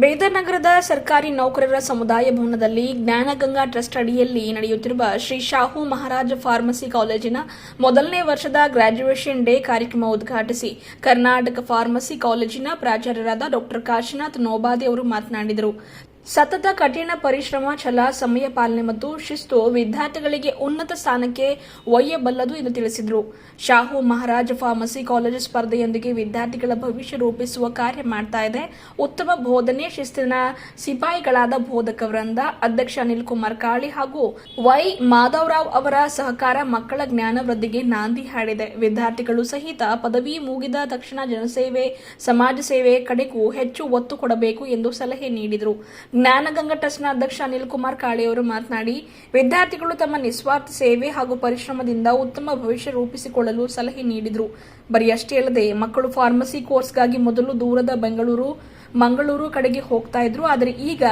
ಬೇದರ್ ನಗರದ ಸರ್ಕಾರಿ ನೌಕರರ ಸಮುದಾಯ ಭವನದಲ್ಲಿ ಜ್ಞಾನಗಂಗಾ ಟ್ರಸ್ಟ್ ಅಡಿಯಲ್ಲಿ ನಡೆಯುತ್ತಿರುವ ಶ್ರೀ ಶಾಹು ಮಹಾರಾಜ ಫಾರ್ಮಸಿ ಕಾಲೇಜಿನ ಮೊದಲನೇ ವರ್ಷದ ಗ್ರಾಜ್ಯುಯೇಷನ್ ಡೇ ಕಾರ್ಯಕ್ರಮ ಉದ್ಘಾಟಿಸಿ ಕರ್ನಾಟಕ ಫಾರ್ಮಸಿ ಕಾಲೇಜಿನ ಪ್ರಾಚಾರ್ಯರಾದ ಡಾಕ್ಟರ್ ಕಾಶಿನಾಥ್ ನೋಬಾದಿ ಅವರು ಮಾತನಾಡಿದರು. ಸತತ ಕಠಿಣ ಪರಿಶ್ರಮ, ಛಲ, ಸಮಯ ಪಾಲನೆ ಮತ್ತು ಶಿಸ್ತು ವಿದ್ಯಾರ್ಥಿಗಳಿಗೆ ಉನ್ನತ ಸ್ಥಾನಕ್ಕೆ ಒಯ್ಯಬಲ್ಲದು ಎಂದು ತಿಳಿಸಿದರು. ಶಾಹು ಮಹಾರಾಜ ಫಾರ್ಮಸಿ ಕಾಲೇಜು ಸ್ಪರ್ಧೆಯೊಂದಿಗೆ ವಿದ್ಯಾರ್ಥಿಗಳ ಭವಿಷ್ಯ ರೂಪಿಸುವ ಕಾರ್ಯ ಮಾಡ್ತಾ ಇದೆ. ಉತ್ತಮ ಬೋಧನೆ ಶಿಸ್ತಿನ ಸಿಪಾಯಿಗಳಾದ ಬೋಧಕ ವೃಂದ, ಅಧ್ಯಕ್ಷ ಅನಿಲ್ ಕುಮಾರ್ ಕಾಳಿ ಹಾಗೂ ವೈ ಮಾಧವರಾವ್ ಅವರ ಸಹಕಾರ ಮಕ್ಕಳ ಜ್ಞಾನ ವೃದ್ಧಿಗೆ ನಾಂದಿ ಹಾಡಿದೆ. ವಿದ್ಯಾರ್ಥಿಗಳು ಸಹಿತ ಪದವಿ ಮುಗಿದ ತಕ್ಷಣ ಜನಸೇವೆ, ಸಮಾಜ ಸೇವೆ ಕಡೆಗೂ ಹೆಚ್ಚು ಒತ್ತು ಕೊಡಬೇಕು ಎಂದು ಸಲಹೆ ನೀಡಿದರು. ಜ್ಞಾನಗಂಗಾ ಟ್ರಸ್ಟ್ನ ಅಧ್ಯಕ್ಷ ಅನಿಲ್ ಕುಮಾರ್ ಕಾಳೆಯವರು ಮಾತನಾಡಿ, ವಿದ್ಯಾರ್ಥಿಗಳು ತಮ್ಮ ನಿಸ್ವಾರ್ಥ ಸೇವೆ ಹಾಗೂ ಪರಿಶ್ರಮದಿಂದ ಉತ್ತಮ ಭವಿಷ್ಯ ರೂಪಿಸಿಕೊಳ್ಳಲು ಸಲಹೆ ನೀಡಿದರು. ಬರೀ ಅಷ್ಟೇ ಅಲ್ಲದೆ, ಮಕ್ಕಳು ಫಾರ್ಮಸಿ ಕೋರ್ಸ್ಗಾಗಿ ಮೊದಲು ದೂರದ ಬೆಂಗಳೂರು, ಮಂಗಳೂರು ಕಡೆಗೆ ಹೋಗ್ತಾ ಇದ್ರು. ಆದರೆ ಈಗ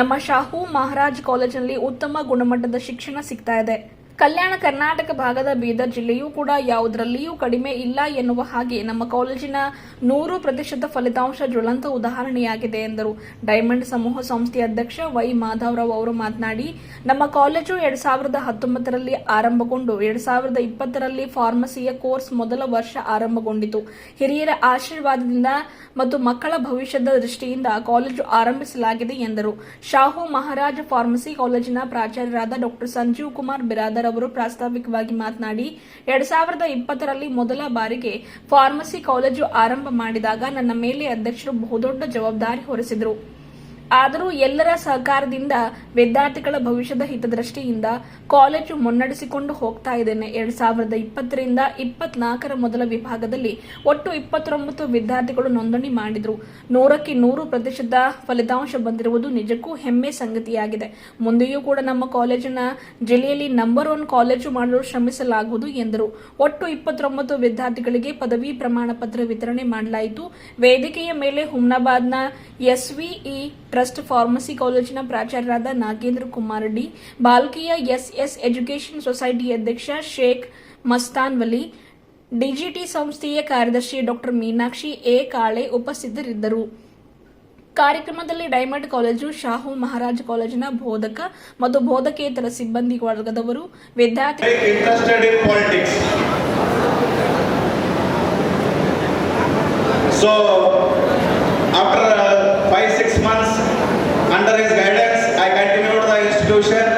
ನಮ್ಮ ಶಾಹು ಮಹಾರಾಜ್ ಕಾಲೇಜಿನಲ್ಲಿ ಉತ್ತಮ ಗುಣಮಟ್ಟದ ಶಿಕ್ಷಣ ಸಿಗ್ತಾ ಇದೆ. ಕಲ್ಯಾಣ ಕರ್ನಾಟಕ ಭಾಗದ ಬೀದರ್ ಜಿಲ್ಲೆಯೂ ಕೂಡ ಯಾವುದರಲ್ಲಿಯೂ ಕಡಿಮೆ ಇಲ್ಲ ಎನ್ನುವ ಹಾಗೆ ನಮ್ಮ ಕಾಲೇಜಿನ ನೂರು ಪ್ರತಿಶತ ಫಲಿತಾಂಶ ಜ್ವಲಂತ ಉದಾಹರಣೆಯಾಗಿದೆ ಎಂದರು. ಡೈಮಂಡ್ ಸಮೂಹ ಸಂಸ್ಥೆಯ ಅಧ್ಯಕ್ಷ ವೈ ಮಾಧವರಾವ್ ಅವರು ಮಾತನಾಡಿ, ನಮ್ಮ ಕಾಲೇಜು ಎರಡ್ ಸಾವಿರದ ಹತ್ತೊಂಬತ್ತರಲ್ಲಿ ಆರಂಭಗೊಂಡು ಎರಡ್ ಸಾವಿರದ ಇಪ್ಪತ್ತರಲ್ಲಿ ಫಾರ್ಮಸಿಯ ಕೋರ್ಸ್ ಮೊದಲ ವರ್ಷ ಆರಂಭಗೊಂಡಿತು. ಹಿರಿಯರ ಆಶೀರ್ವಾದದಿಂದ ಮತ್ತು ಮಕ್ಕಳ ಭವಿಷ್ಯದ ದೃಷ್ಟಿಯಿಂದ ಕಾಲೇಜು ಆರಂಭಿಸಲಾಗಿದೆ ಎಂದರು. ಶಾಹು ಮಹಾರಾಜ ಫಾರ್ಮಸಿ ಕಾಲೇಜಿನ ಪ್ರಾಚಾರ್ಯರಾದ ಡಾಕ್ಟರ್ ಸಂಜೀವ್ ಕುಮಾರ್ ಬಿರಾದರ್ ಅವರು ಪ್ರಾಸ್ತಾವಿಕವಾಗಿ ಮಾತನಾಡಿ, ಎರಡ್ ಸಾವಿರದ ಇಪ್ಪತ್ತರಲ್ಲಿ ಮೊದಲ ಬಾರಿಗೆ ಫಾರ್ಮಸಿ ಕಾಲೇಜು ಆರಂಭ ಮಾಡಿದಾಗ ನನ್ನ ಮೇಲೆ ಅಧ್ಯಕ್ಷರು ಬಹುದೊಡ್ಡ ಜವಾಬ್ದಾರಿ ಹೊರಿಸಿದರು. ಆದರೂ ಎಲ್ಲರ ಸಹಕಾರದಿಂದ ವಿದ್ಯಾರ್ಥಿಗಳ ಭವಿಷ್ಯದ ಹಿತದೃಷ್ಟಿಯಿಂದ ಕಾಲೇಜು ಮುನ್ನಡೆಸಿಕೊಂಡು ಹೋಗ್ತಾ ಇದ್ದೇನೆ. ಎರಡ್ ಸಾವಿರದ ಇಪ್ಪತ್ತರಿಂದ ಇಪ್ಪತ್ನಾಲ್ಕರ ಮೊದಲ ವಿಭಾಗದಲ್ಲಿ ಒಟ್ಟು ಇಪ್ಪತ್ತೊಂಬತ್ತು ವಿದ್ಯಾರ್ಥಿಗಳು ನೋಂದಣಿ ಮಾಡಿದ್ರು. ನೂರಕ್ಕೆ ನೂರು ಪ್ರತಿಶತ ಫಲಿತಾಂಶ ಬಂದಿರುವುದು ನಿಜಕ್ಕೂ ಹೆಮ್ಮೆ ಸಂಗತಿಯಾಗಿದೆ. ಮುಂದೆಯೂ ಕೂಡ ನಮ್ಮ ಕಾಲೇಜಿನ ಜಿಲ್ಲೆಯಲ್ಲಿ ನಂಬರ್ ಒನ್ ಕಾಲೇಜು ಮಾಡಲು ಶ್ರಮಿಸಲಾಗುವುದು ಎಂದರು. ಒಟ್ಟು ಇಪ್ಪತ್ತೊಂಬತ್ತು ವಿದ್ಯಾರ್ಥಿಗಳಿಗೆ ಪದವಿ ಪ್ರಮಾಣ ಪತ್ರ ವಿತರಣೆ ಮಾಡಲಾಯಿತು. ವೇದಿಕೆಯ ಮೇಲೆ ಹುಮ್ನಾಬಾದ್ನ ಎಸ್ವಿಇ ಟ್ರಸ್ಟ್ ಫಾರ್ಮಸಿ ಕಾಲೇಜಿನ ಪ್ರಾಚಾರ್ಯರಾದ ನಾಗೇಂದ್ರ ಕುಮಾರ್ ಡಿ, ಬಾಲ್ಕಿಯ ಎಸ್ಎಸ್ ಎಜುಕೇಷನ್ ಸೊಸೈಟಿ ಅಧ್ಯಕ್ಷ ಶೇಖ್ ಮಸ್ತಾನ್ ವಲಿ ಡಿಜಿಟಿ ಸಂಸ್ಥೆಯ ಕಾರ್ಯದರ್ಶಿ ಡಾಕ್ಟರ್ ಮೀನಾಕ್ಷಿ ಎ. ಕಾಳೆ ಉಪಸ್ಥಿತರಿದ್ದರು. ಕಾರ್ಯಕ್ರಮದಲ್ಲಿ ಡೈಮಂಡ್ ಕಾಲೇಜು, ಶಾಹು ಮಹಾರಾಜ್ ಕಾಲೇಜಿನ ಬೋಧಕ ಮತ್ತು ಬೋಧಕೇತರ ಸಿಬ್ಬಂದಿ ವರ್ಗದವರು, ವಿದ್ಯಾರ್ಥಿ under his guidance, I continued the institution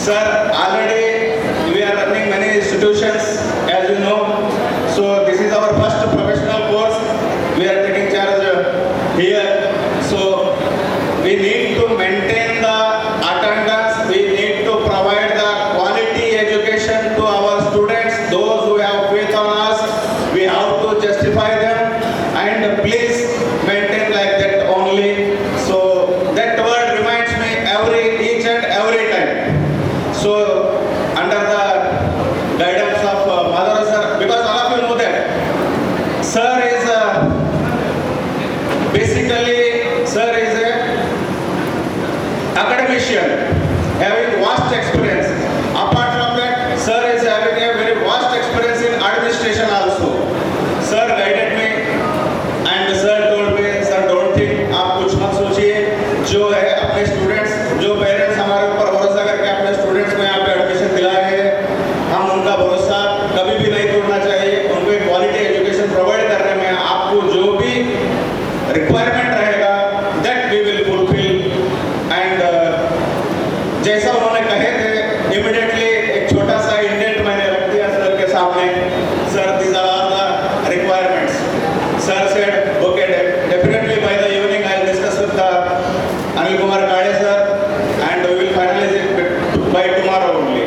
Sir, already admission having vast experience today, sir, and we will finalize it by tomorrow only.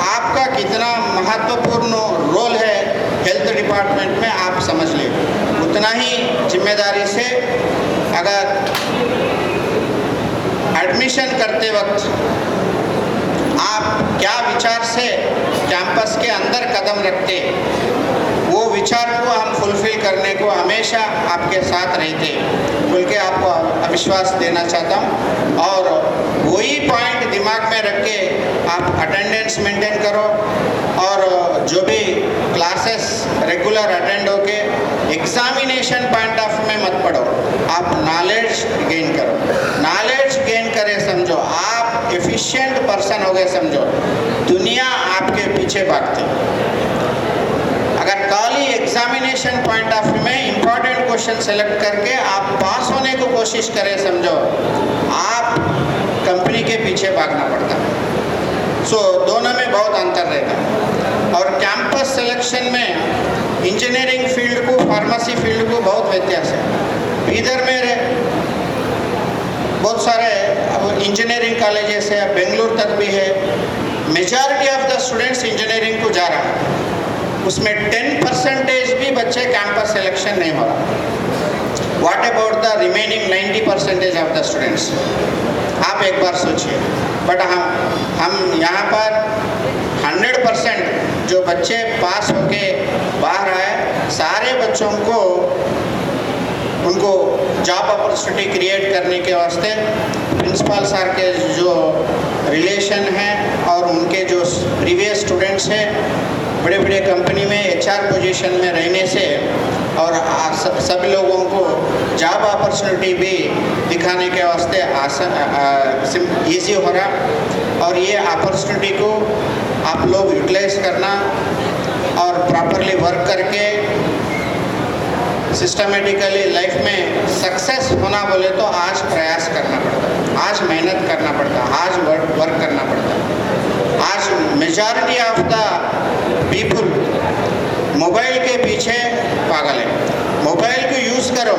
आपका कितना महत्वपूर्ण रोल है हेल्थ डिपार्टमेंट में आप समझ लें। उतना ही ज़िम्मेदारी से अगर एडमिशन करते वक्त आप क्या विचार से कैंपस के अंदर कदम रखते वो विचार को हम फुलफिल करने को हमेशा आपके साथ रहते बोल के आपको अविश्वास देना चाहता हूँ। और वही पॉइंट दिमाग में रख के आप अटेंडेंस मेंटेन करो। और जो भी क्लासेस रेगुलर अटेंड होके एग्जामिनेशन पॉइंट ऑफ़ में मत पढ़ो आप नॉलेज गेन करो। नॉलेज गेन करे समझो। आप एफिशिएंट पर्सन हो गए समझो। दुनिया आपके पीछे भागती। खाली एग्जामिनेशन पॉइंट ऑफ़ व्यू में इंपॉर्टेंट क्वेश्चन सेलेक्ट करके आप पास होने को कोशिश करें, समझो। आप कंपनी के पीछे भागना पड़ता है। सो दोनों में बहुत अंतर रहेगा। और कैंपस सिलेक्शन में इंजीनियरिंग फ़ील्ड को फार्मेसी फ़ील्ड को बहुत व्यत्यास है। इधर मेरे बहुत सारे अब इंजीनियरिंग कॉलेजेस है बेंगलुरु तक भी है। Majority of the students engineering को जा रहा है। उसमें टेन परसेंटेज भी बच्चे कैंपस सिलेक्शन नहीं हो रहा। What about the remaining 90 percentage of the students आप एक बार सोचिए। बट हम हम यहाँ पर 100 परसेंट जो बच्चे पास होके बाहर आए, सारे बच्चों को, उनको जॉब अपॉर्चुनिटी क्रिएट करने के वास्ते प्रिंसिपल सर के जो रिलेशन हैं और उनके जो प्रीवियस स्टूडेंट्स हैं बड़े बड़े कंपनी में एचआर पोजीशन में रहने से और सब लोगों को जॉब अपॉर्चुनिटी भी दिखाने के वास्ते आसान ईजी हो रहा। और ये अपॉर्चुनिटी को आप लोग यूटिलाइज करना और प्रॉपरली वर्क करके सिस्टमेटिकली लाइफ में सक्सेस होना बोले तो आज प्रयास करना पड़ता। है आज मेहनत करना पड़ता। है आज वर्क वर्क करना पड़ता। है आज मेजॉरिटी ऑफ़ द मोबाइल के पीछे पागल है। मोबाइल को यूज़ करो।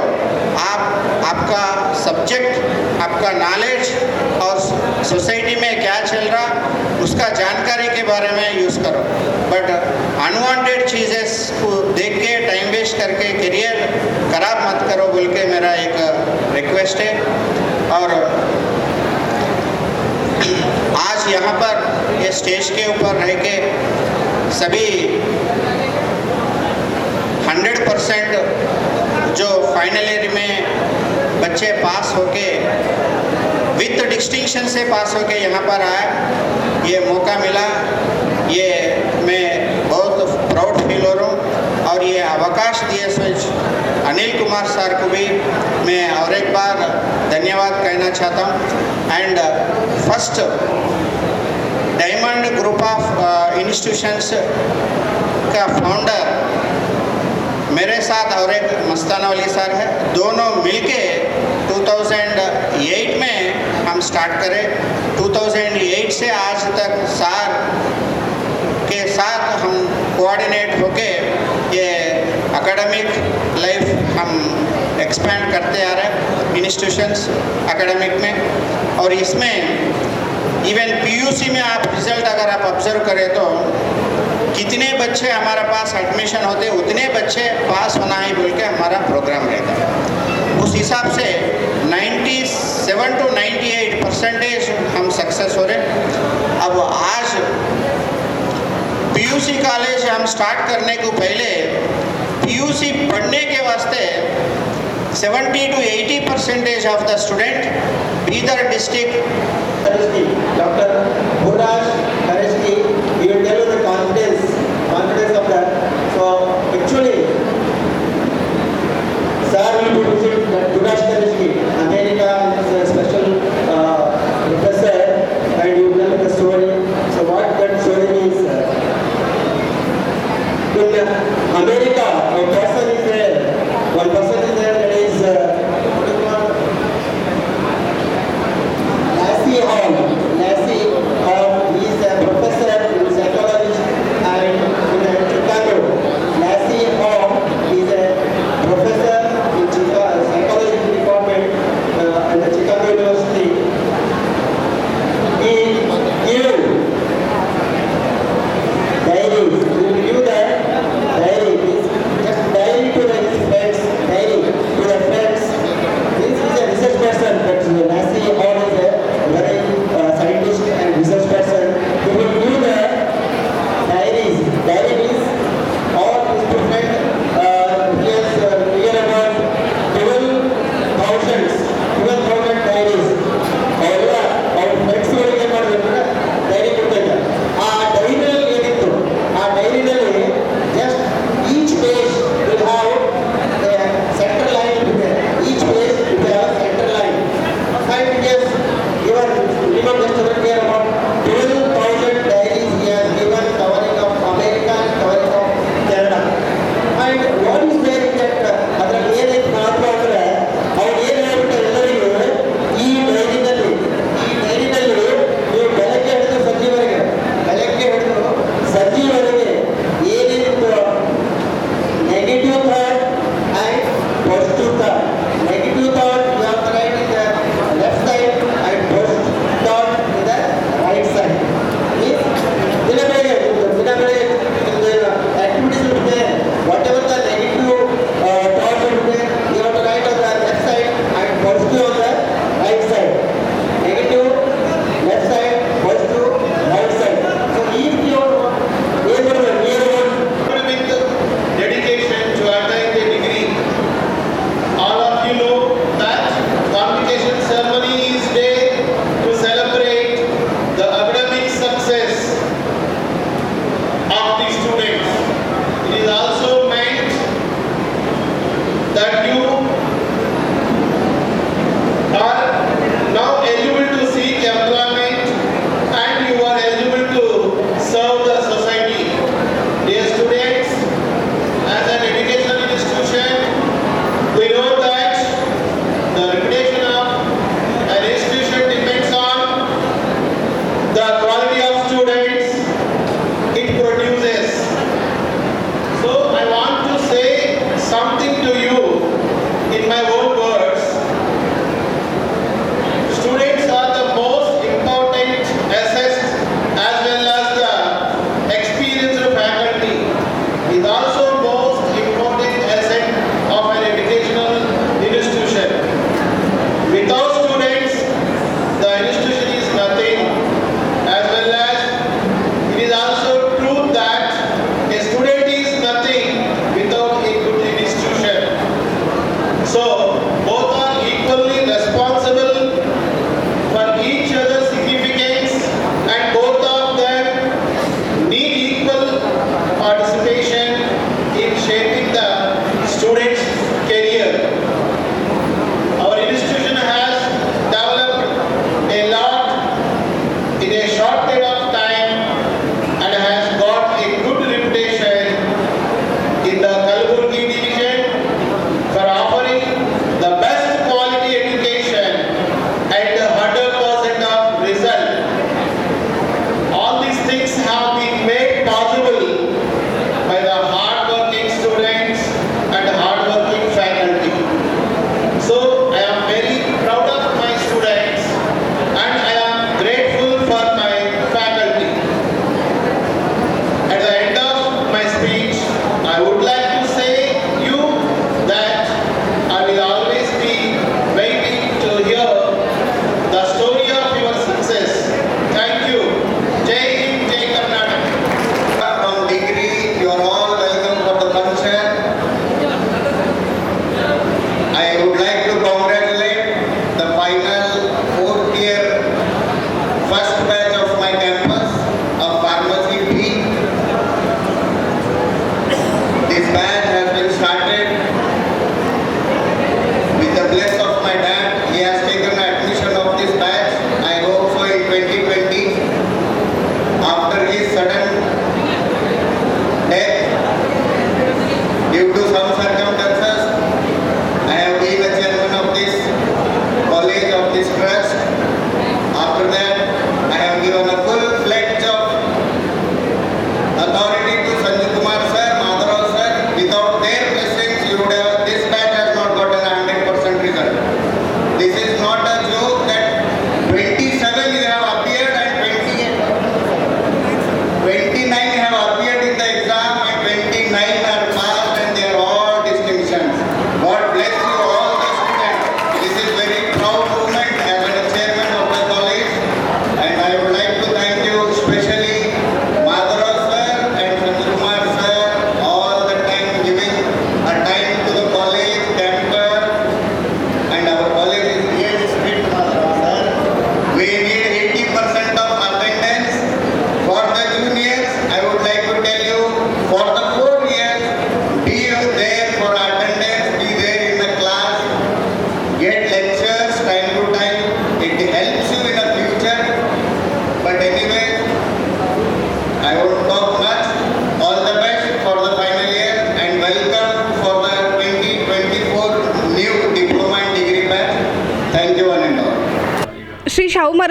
आप, आपका सब्जेक्ट, आपका नॉलेज और सोसाइटी में क्या चल रहा, उसका जानकारी के बारे में यूज़ करो। बट अनवांटेड चीज़ें को देख के टाइम वेस्ट करके करियर खराब मत करो बोल के मेरा एक रिक्वेस्ट है। और आज यहाँ पर, ये स्टेज के ऊपर रह के सभी हंड्रेड परसेंट जो फाइनल ईयर में बच्चे पास होके विथ डिस्टिंक्शन से पास होके यहाँ पर आए, ये मौका मिला। ये मैं बहुत प्राउड फील हो रहा हूँ। और ये अवकाश दिए सोच अनिल कुमार सर को भी मैं और एक बार धन्यवाद कहना चाहता हूँ। And first diamond group of institutions का फाउंडर मेरे साथ और एक मस्ताना वाली सर है। दोनों मिलके 2008 में हम स्टार्ट करें। 2008 से आज तक सार के साथ हम कोऑर्डिनेट होके ये एकेडमिक लाइफ हम एक्सपेंड करते आ रहे हैं इंस्टीट्यूशंस एकेडमिक में। और इसमें इवन पीयूसी में आप रिज़ल्ट अगर आप ऑब्ज़र्व करें तो कितने बच्चे हमारे पास एडमिशन होते, उतने बच्चे पास होना ही बोल के हमारा प्रोग्राम रहता। है उस हिसाब से 97 टू 98 परसेंटेज हम सक्सेस हो रहे। अब आज पीयूसी कॉलेज हम स्टार्ट करने को पहले पीयूसी पढ़ने के वास्ते 70 to 80 percentage of the student Bidar district doctor confidence, confidence of that. So actually, sir will visit that Dugash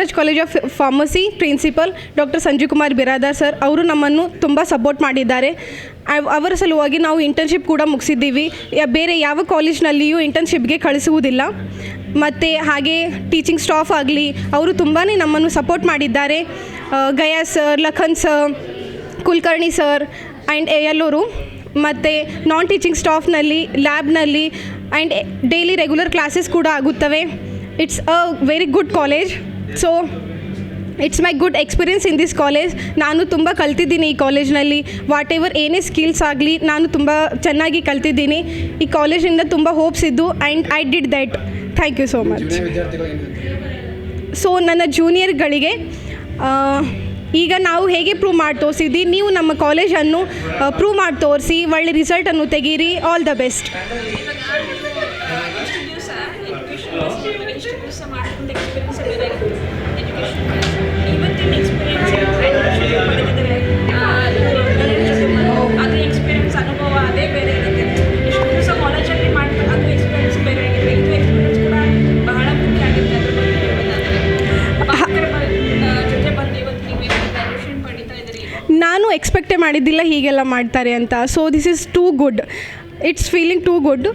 Maharaj college of pharmacy principal doctor Sanjeev Kumar Biradar sir ಅವರು ನಮ್ಮನ್ನು ತುಂಬ support ಮಾಡಿದ್ದಾರೆ. ಅವರ ಸಲುವಾಗಿ ನಾವು ಇಂಟರ್ನ್ಶಿಪ್ ಕೂಡ ಮುಗಿಸಿದ್ದೀವಿ. ಬೇರೆ ಯಾವ ಕಾಲೇಜ್ನಲ್ಲಿಯೂ ಇಂಟರ್ನ್ಶಿಪ್ಗೆ ಕಳಿಸುವುದಿಲ್ಲ. ಮತ್ತು ಹಾಗೆ ಟೀಚಿಂಗ್ ಸ್ಟಾಫ್ ಆಗಲಿ, ಅವರು ತುಂಬಾ ನಮ್ಮನ್ನು ಸಪೋರ್ಟ್ ಮಾಡಿದ್ದಾರೆ. Gaya sir Lakhan sir Kulkarni sir and ಎಲ್ಲರೂ ಮತ್ತು ನಾನ್ ಟೀಚಿಂಗ್ ಸ್ಟಾಫ್ನಲ್ಲಿ ಲ್ಯಾಬ್ನಲ್ಲಿ ಆ್ಯಂಡ್ ಡೈಲಿ ರೆಗ್ಯುಲರ್ ಕ್ಲಾಸಸ್ ಕೂಡ ಆಗುತ್ತವೆ. It's a very good college so it's my good experience in this college ನಾನು ತುಂಬ ಕಲ್ತಿದ್ದೀನಿ ಈ ಕಾಲೇಜ್ನಲ್ಲಿ ವಾಟ್ ಎವರ್ ಏನೇ ಸ್ಕಿಲ್ಸ್ ಆಗಲಿ ನಾನು ತುಂಬ ಚೆನ್ನಾಗಿ ಕಲ್ತಿದ್ದೀನಿ. ಈ ಕಾಲೇಜಿಂದ ತುಂಬ ಹೋಪ್ಸ್ ಇದ್ದು and I did that thank you so much so ನನ್ನ ಜೂನಿಯರ್ಗಳಿಗೆ ಈಗ ನಾವು ಹೇಗೆ ಪ್ರೂವ್ ಮಾಡಿ ತೋರಿಸಿದ್ವಿ ನೀವು ನಮ್ಮ ಕಾಲೇಜನ್ನು ಪ್ರೂವ್ ಮಾಡಿ ತೋರಿಸಿ ಒಳ್ಳೆ ರಿಸಲ್ಟನ್ನು ತೆಗೀರಿ ಆಲ್ ದ ಬೆಸ್ಟ್ ನಾನು ಎಕ್ಸ್ಪೆಕ್ಟೇ ಮಾಡಿದ್ದಿಲ್ಲ ಹೀಗೆಲ್ಲ ಮಾಡ್ತಾರೆ ಅಂತ. So this is too good it's feeling too good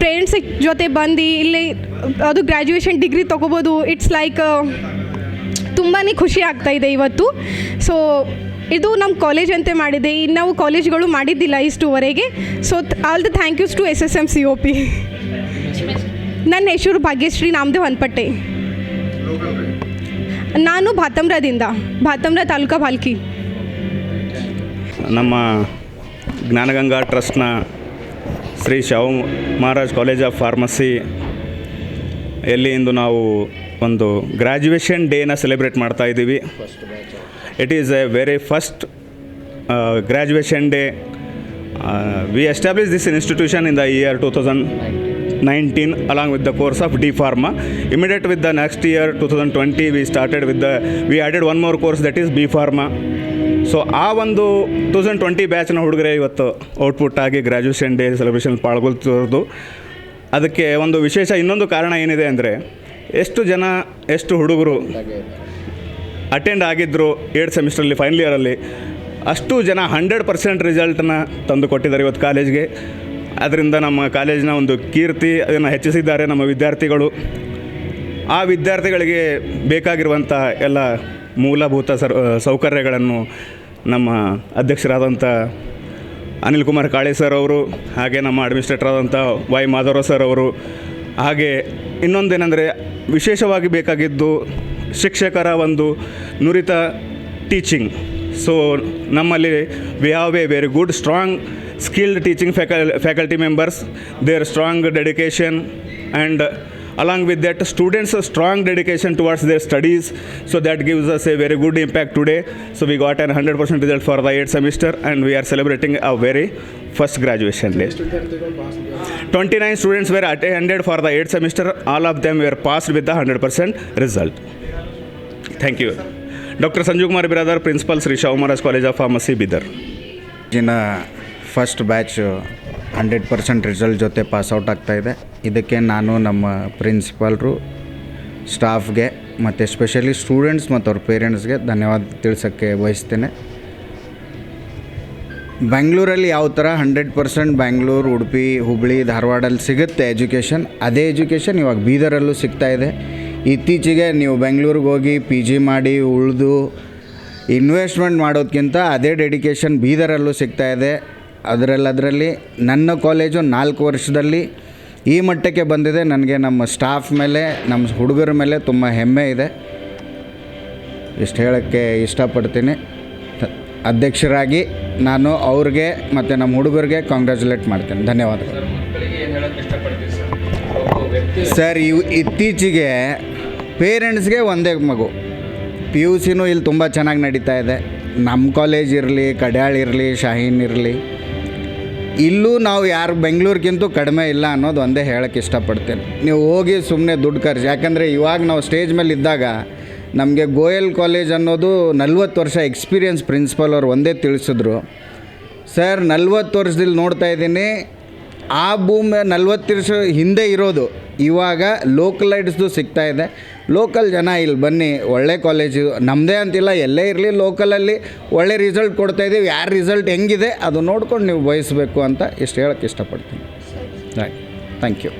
friends ಜೊತೆ ಬಂದು ಇಲ್ಲಿ ಅದು ಗ್ರ್ಯಾಜುಯೇಷನ್ ಡಿಗ್ರಿ ತೊಗೋಬೋದು. ಇಟ್ಸ್ ಲೈಕ್ ತುಂಬಾ ಖುಷಿ ಆಗ್ತಾ ಇದೆ ಇವತ್ತು. ಸೊ ಇದು ನಮ್ಮ ಕಾಲೇಜ್ ಅಂತೆ ಮಾಡಿದೆ. ಇನ್ನು ಕಾಲೇಜ್ಗಳು ಮಾಡಿದ್ದಿಲ್ಲ ಇಷ್ಟುವರೆಗೆ. So all the thank use to S S M C O P ನನ್ನ ಹೆಸರು ಭಾಗ್ಯಶ್ರೀ ನಾಮದೇವ್ ಹನ್ಪಟ್ಟೆ. ನಾನು ಭಾತಮ್ರದಿಂದ, ಭಾತಮ್ರ ತಾಲೂಕಾ ಬಾಲ್ಕಿ. ನಮ್ಮ ಜ್ಞಾನಗಂಗಾ ಟ್ರಸ್ಟ್ನ Shri Shahu Maharaj college of pharmacy, ಎಲ್ಲಿ ಇಂದು ನಾವು ಒಂದು ಗ್ರ್ಯಾಜುಯೇಷನ್ ಡೇನ ಸೆಲೆಬ್ರೇಟ್ ಮಾಡ್ತಾ ಇದ್ದೀವಿ. It is a very first graduation day we establish this institution in the year two thousand nineteen along with the course of D pharma immediate with the next year two thousand twenty we started with the we added one more course that is B pharma so ಆ ಒಂದು two thousand twenty ಬ್ಯಾಚ್ನ ಹುಡುಗರೆ ಇವತ್ತು output ಆಗಿ graduation day celebration ಪಾಲ್ಗೊಳ್ತಿರೋದು. ಅದಕ್ಕೆ ಒಂದು ವಿಶೇಷ ಇನ್ನೊಂದು ಕಾರಣ ಏನಿದೆ ಅಂದರೆ ಎಷ್ಟು ಜನ, ಎಷ್ಟು ಹುಡುಗರು ಅಟೆಂಡ್ ಆಗಿದ್ದರು ಏಡ್ ಸೆಮಿಸ್ಟರಲ್ಲಿ ಫೈನಲ್ ಇಯರಲ್ಲಿ ಅಷ್ಟು ಜನ ಹಂಡ್ರೆಡ್ ಪರ್ಸೆಂಟ್ ರಿಸಲ್ಟನ್ನ ತಂದು ಕೊಟ್ಟಿದ್ದಾರೆ ಇವತ್ತು ಕಾಲೇಜ್ಗೆ ಅದರಿಂದ ನಮ್ಮ ಕಾಲೇಜಿನ ಒಂದು ಕೀರ್ತಿ ಅದನ್ನು ಹೆಚ್ಚಿಸಿದ್ದಾರೆ ನಮ್ಮ ವಿದ್ಯಾರ್ಥಿಗಳು. ಆ ವಿದ್ಯಾರ್ಥಿಗಳಿಗೆ ಬೇಕಾಗಿರುವಂಥ ಎಲ್ಲ ಮೂಲಭೂತ ಸರ್ ಸೌಕರ್ಯಗಳನ್ನು ನಮ್ಮ ಅಧ್ಯಕ್ಷರಾದಂಥ ಅನಿಲ್ ಕುಮಾರ್ ಕಾಳೆ ಸರ್ ಅವರು, ಹಾಗೆ ನಮ್ಮ ಅಡ್ಮಿನಿಸ್ಟ್ರೇಟರ್ ಆದಂಥ ವೈ ಮಾಧವರಾವ್ ಸರ್ ಅವರು ಹಾಗೆ ಇನ್ನೊಂದೇನೆಂದರೆ ವಿಶೇಷವಾಗಿ ಬೇಕಾಗಿದ್ದು ಶಿಕ್ಷಕರ ಒಂದು ನುರಿತ ಟೀಚಿಂಗ್ ಸೊ ನಮ್ಮಲ್ಲಿ we have a very good strong skilled teaching facul faculty members their strong dedication and along with that students a strong dedication towards their studies so that gives us a very good impact today so we got an 100% result for the 8th semester and we are celebrating a very first graduation day 29 students were attended for the 8th semester all of them were passed with the 100% result thank you dr sanju kumar biradar principal sri college college of pharmacy bidar Jina first batch hundred percent result ಜೊತೆ pass out ಆಗ್ತಾಯಿದೆ ಇದಕ್ಕೆ ನಾನು ನಮ್ಮ ಪ್ರಿನ್ಸಿಪಾಲ್ರು, ಸ್ಟಾಫ್ಗೆ ಮತ್ತು especially students ಮತ್ತು ಅವ್ರ ಪೇರೆಂಟ್ಸ್ಗೆ ಧನ್ಯವಾದ ತಿಳಿಸೋಕ್ಕೆ ಬಯಸ್ತೇನೆ. ಬೆಂಗಳೂರಲ್ಲಿ ಯಾವ ಥರ ಹಂಡ್ರೆಡ್ ಪರ್ಸೆಂಟ್ ಬ್ಯಾಂಗ್ಳೂರು ಉಡುಪಿ, ಹುಬ್ಳಿ, ಧಾರವಾಡಲ್ಲಿ ಸಿಗುತ್ತೆ ಎಜುಕೇಷನ್? ಅದೇ ಎಜುಕೇಷನ್ ಇವಾಗ ಬೀದರಲ್ಲೂ ಸಿಗ್ತಾ ಇದೆ. ಇತ್ತೀಚೆಗೆ ನೀವು ಬೆಂಗಳೂರಿಗೆ ಹೋಗಿ ಪಿ ಜಿ ಮಾಡಿ ಉಳಿದು ಇನ್ವೆಸ್ಟ್ಮೆಂಟ್ ಮಾಡೋದಕ್ಕಿಂತ ಅದೇ ಡೆಡಿಕೇಷನ್ ಬೀದರಲ್ಲೂ ಸಿಗ್ತಾ ಇದೆ. ಅದರಲ್ಲಿ ಅದರಲ್ಲಿ ನನ್ನ ಕಾಲೇಜು ನಾಲ್ಕು ವರ್ಷದಲ್ಲಿ ಈ ಮಟ್ಟಕ್ಕೆ ಬಂದಿದೆ. ನನಗೆ ನಮ್ಮ ಸ್ಟಾಫ್ ಮೇಲೆ, ನಮ್ಮ ಹುಡುಗರ ಮೇಲೆ ತುಂಬ ಹೆಮ್ಮೆ ಇದೆ. ಇಷ್ಟು ಹೇಳೋಕ್ಕೆ ಇಷ್ಟಪಡ್ತೀನಿ. ಅಧ್ಯಕ್ಷರಾಗಿ ನಾನು ಅವ್ರಿಗೆ ಮತ್ತು ನಮ್ಮ ಹುಡುಗರಿಗೆ ಕಾಂಗ್ರ್ಯಾಚುಲೇಟ್ ಮಾಡ್ತೀನಿ. ಧನ್ಯವಾದಗಳು. ಸರ್, ಇವು ಇತ್ತೀಚೆಗೆ ಪೇರೆಂಟ್ಸ್ಗೆ ಒಂದೇ ಮಗು. ಪಿ ಯು ಸಿನೂ ಇಲ್ಲಿ ತುಂಬ ಚೆನ್ನಾಗಿ ನಡೀತಾ ಇದೆ. ನಮ್ಮ ಕಾಲೇಜ್ ಇರಲಿ, ಕಡ್ಯಾಳ್ ಇರಲಿ, ಶಾಹೀನ್ ಇರಲಿ. ಇಲ್ಲೂ ನಾವು ಯಾರು ಬೆಂಗಳೂರಿಗಿಂತ ಕಡಿಮೆ ಇಲ್ಲ ಅನ್ನೋದು ಒಂದೇ ಹೇಳೋಕ್ಕೆ ಇಷ್ಟಪಡ್ತೇನೆ. ನೀವು ಹೋಗಿ ಸುಮ್ಮನೆ ದುಡ್ಡು ಖರ್ಚು, ಯಾಕಂದರೆ ಇವಾಗ ನಾವು ಸ್ಟೇಜ್ ಮೇಲೆ ಇದ್ದಾಗ ನಮಗೆ ಗೋಯಲ್ ಕಾಲೇಜ್ ಅನ್ನೋದು ನಲ್ವತ್ತು ವರ್ಷ ಎಕ್ಸ್ಪೀರಿಯನ್ಸ್ ಪ್ರಿನ್ಸಿಪಲ್ ಅವ್ರು ಒಂದೇ ತಿಳಿಸಿದ್ರು. ಸರ್, ನಲ್ವತ್ತು ವರ್ಷದಲ್ಲಿ ನೋಡ್ತಾ ಇದ್ದೀನಿ, ಆ ಭೂಮಿ ನಲ್ವತ್ತು ವರ್ಷ ಹಿಂದೆ ಇರೋದು, ಇವಾಗ ಲೋಕಲೈಡ್ಸ್ದು ಇದೆ. ಲೋಕಲ್ ಜನ ಇಲ್ಲಿ ಬನ್ನಿ ಒಳ್ಳೆ ಕಾಲೇಜು ನಮ್ಮದೇ ಅಂತಿಲ್ಲ ಎಲ್ಲೇ ಇರಲಿ ಲೋಕಲಲ್ಲಿ ಒಳ್ಳೆ ರಿಸಲ್ಟ್ ಕೊಡ್ತಾ ಇದ್ದೀವಿ. ಯಾರ ರಿಸಲ್ಟ್ ಹೆಂಗಿದೆ ಅದು ನೋಡ್ಕೊಂಡು ನೀವು ಬಯಸಬೇಕು ಅಂತ ಇಷ್ಟು ಹೇಳೋಕ್ಕೆ ಇಷ್ಟಪಡ್ತೀನಿ. Right thank you